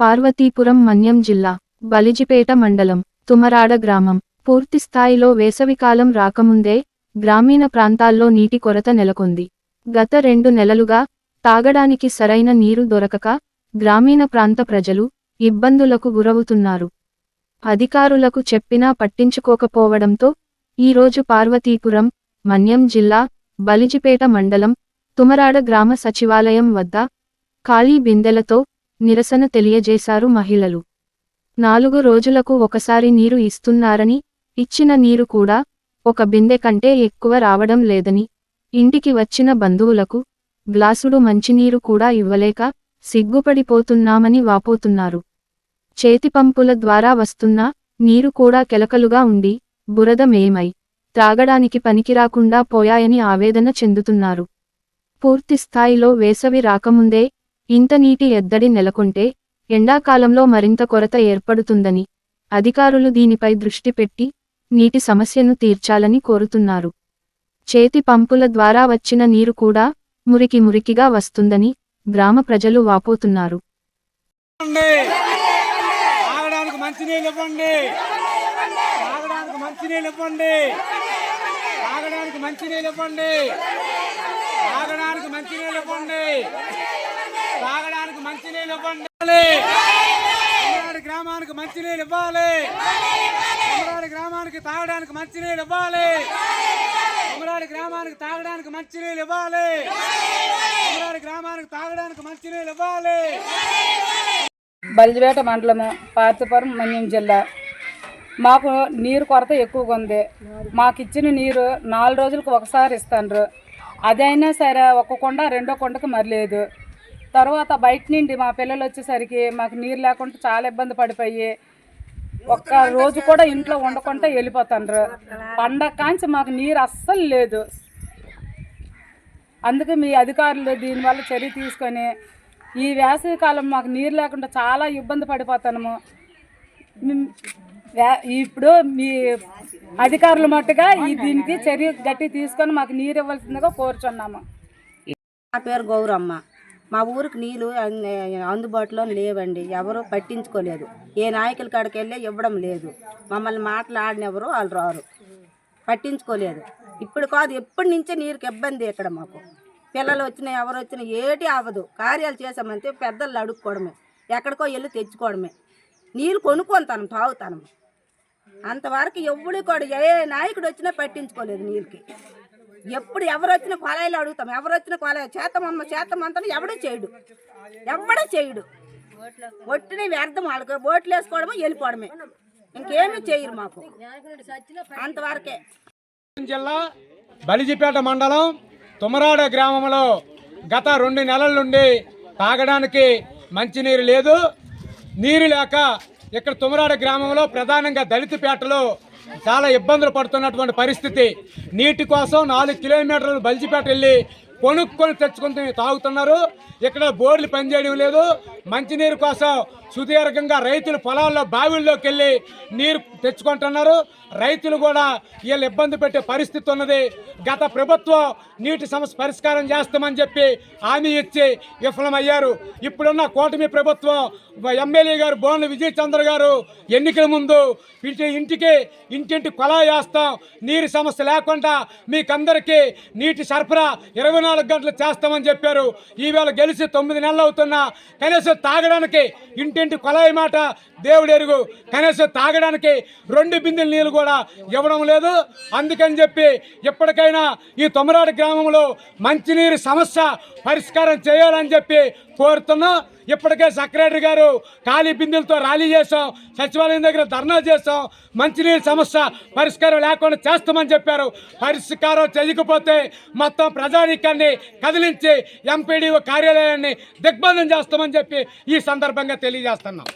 పార్వతీపురం మన్యం జిల్లా బలిజిపేట మండలం తుమరాడ గ్రామం. పూర్తి స్థాయిలో వేసవికాలం రాకముందే గ్రామీణ ప్రాంతాల్లో నీటి కొరత నెలకొంది. గత రెండు నెలలుగా తాగడానికి సరైన నీరు దొరకక గ్రామీణ ప్రాంత ప్రజలు ఇబ్బందులకు గురవుతున్నారు. అధికారులకు చెప్పినా పట్టించుకోకపోవడంతో ఈరోజు పార్వతీపురం మన్యం జిల్లా బలిజిపేట మండలం తుమరాడ గ్రామ సచివాలయం వద్ద ఖాళీ బిందెలతో నిరసన తెలియజేశారు మహిళలు. నాలుగు రోజులకు ఒకసారి నీరు ఇస్తున్నారని ఇచ్చిన నీరు కూడా ఒక బిందె కంటే ఎక్కువ రావడం లేదని ఇంటికి వచ్చిన బంధువులకు గ్లాసుడు మంచినీరు కూడా ఇవ్వలేక సిగ్గుపడిపోతున్నామని వాపోతున్నారు. చేతిపంపుల ద్వారా వస్తున్న నీరు కూడా కెలకలుగా ఉండి బురద మేమై త్రాగడానికి పనికిరాకుండా పోయాయని ఆవేదన చెందుతున్నారు. పూర్తి స్థాయిలో వేసవి రాకముందే ఇంత నీటి ఎద్దడి నెలకొంటే ఎండాకాలంలో మరింత కొరత ఏర్పడుతుందని అధికారులు దీనిపై దృష్టి పెట్టి నీటి సమస్యను తీర్చాలని కోరుతున్నారు. చేతి పంపుల ద్వారా వచ్చిన నీరు కూడా మురికి మురికిగా వస్తుందని గ్రామ ప్రజలు వాపోతున్నారు. ఇవ్వండి. తాగడానికి మంచి నీళ్ళు ఇవ్వండి. తాగడానికి మంచినీళ్ళు ఇవ్వండి తాగడానికి తాగడానికి మంచి నీళ్ళు ఇవ్వాలి. అమరాడి గ్రామానికి తాగడానికి మంచి నీళ్ళు ఇవ్వాలి. అమరాడి గ్రామానికి తాగడానికి మంచినీళ్ళు ఇవ్వాలి. గ్రామానికి తాగడానికి ఇవ్వాలి. బల్జిపేట మండలము పార్తీపురం మన్యం జిల్లా. మాకు నీరు కొరత ఎక్కువగా ఉంది. మాకు ఇచ్చిన నీరు నాలుగు రోజులకు ఒకసారి ఇస్తాండ్రు. అదైనా సరే ఒక కొండ రెండో కొండకు మరలేదు. తర్వాత బయట నుండి మా పిల్లలు వచ్చేసరికి మాకు నీరు లేకుండా చాలా ఇబ్బంది పడిపోయి ఒక్క రోజు కూడా ఇంట్లో ఉండకుండా వెళ్ళిపోతాండ్రు. పండగ కాంచి మాకు నీరు అస్సలు లేదు. అందుకే మీ అధికారులు దీనివల్ల చర్య తీసుకొని ఈ వేసవి కాలం మాకు నీరు లేకుండా చాలా ఇబ్బంది పడిపోతాము ఇప్పుడు మీ అధికారులు మట్టుగా ఈ దీనికి చర్య గట్టి తీసుకొని మాకు నీరు ఇవ్వాల్సిందిగా కోరుచున్నాము. నా పేరు గౌరమ్మ. మా ఊరికి నీళ్ళు అందుబాటులో లేవండి. ఎవరు పట్టించుకోలేదు. ఏ నాయకుల కాడికి వెళ్ళి ఇవ్వడం లేదు. మమ్మల్ని మాట్లాడినెవరు వాళ్ళు రారు. పట్టించుకోలేదు. ఇప్పుడు కాదు ఎప్పటి నుంచే నీరుకి ఇబ్బంది ఇక్కడ మాకు. పిల్లలు వచ్చినా ఎవరు వచ్చినా ఏటి అవ్వదు. కార్యాలు చేసామంటే పెద్దలు అడుక్కోవడమే. ఎక్కడికో వెళ్ళి తెచ్చుకోవడమే. నీళ్ళు కొనుక్కొంతాను తాగుతాను అంతవరకు ఎవడు కూడా ఏ నాయకుడు వచ్చినా పట్టించుకోలేదు నీళ్ళకి. ఎప్పుడు ఎవరు వచ్చినా అడుగుతాం. ఎవరు వచ్చినా కొలాయి చేతమమ్మ చేతమంతా ఎవడూ చేయడు. ఎవడూ చేయడు. ఒట్టిని వ్యర్థం వాళ్ళకి. ఓట్లు వేసుకోవడమే వెళ్ళిపోవడమే. ఇంకేమీ చేయరు మాకు. అంతవరకే. జిల్లా బలిజిపేట మండలం తుమరాడ గ్రామంలో గత రెండు నెలల నుండి తాగడానికి మంచినీరు లేదు. నీరు లేక ఇక్కడ తుమరాడ గ్రామంలో ప్రధానంగా దళితపేటలో చాలా ఇబ్బందులు పడుతున్నటువంటి పరిస్థితి. నీటి కోసం నాలుగు కిలోమీటర్లు బలిజిపేట వెళ్ళి కొనుక్కొని తెచ్చుకుని తాగుతున్నారు. ఇక్కడ బోర్లు పనిచేయడం లేదు. మంచినీరు కోసం సుదీర్ఘంగా రైతులు పొలాల్లో బావిల్లోకి వెళ్ళి నీరు తెచ్చుకుంటున్నారు. రైతులు కూడా వీళ్ళు ఇబ్బంది పెట్టే పరిస్థితి ఉన్నది. గత ప్రభుత్వం నీటి సమస్య పరిష్కారం చేస్తామని చెప్పి హామీ ఇచ్చి విఫలమయ్యారు. ఇప్పుడున్న కూటమి ప్రభుత్వం ఎమ్మెల్యే గారు బోన్ల విజయ్ చంద్ర గారు ఎన్నికల ముందు ఇంటికి ఇంటింటి కొలా వేస్తాం. నీరు సమస్య లేకుండా మీకందరికీ నీటి సరఫరా ఇరవై నాలుగు గంటలు చేస్తామని చెప్పారు. ఈవేళ గెలిచి తొమ్మిది నెలలు అవుతున్నా. కనీసం తాగడానికి ఇంటింటి కొలాయి మాట దేవుడు ఎరుగు. కనీసం తాగడానికి రెండు బిందెల నీళ్ళు కూడా ఇవ్వడం లేదు. అందుకని చెప్పి ఎప్పటికైనా ఈ తొమరాడు గ్రామంలో మంచినీరు సమస్య పరిష్కారం చేయాలని చెప్పి కోరుతున్నాం. ఇప్పటికే సెక్రటరీ గారు ఖాళీ బిందులతో ర్యాలీ చేసాం సచివాలయం దగ్గర ధర్నా చేసాం మంచినీళ్ళ సమస్య పరిష్కారం లేకుండా చేస్తామని చెప్పారు. పరిష్కారం చేయకపోతే మొత్తం ప్రజానీకాన్ని కదిలించి ఎంపీడీఓ కార్యాలయాన్ని దిగ్బంధం చేస్తామని చెప్పి ఈ సందర్భంగా తెలియజేస్తున్నాం.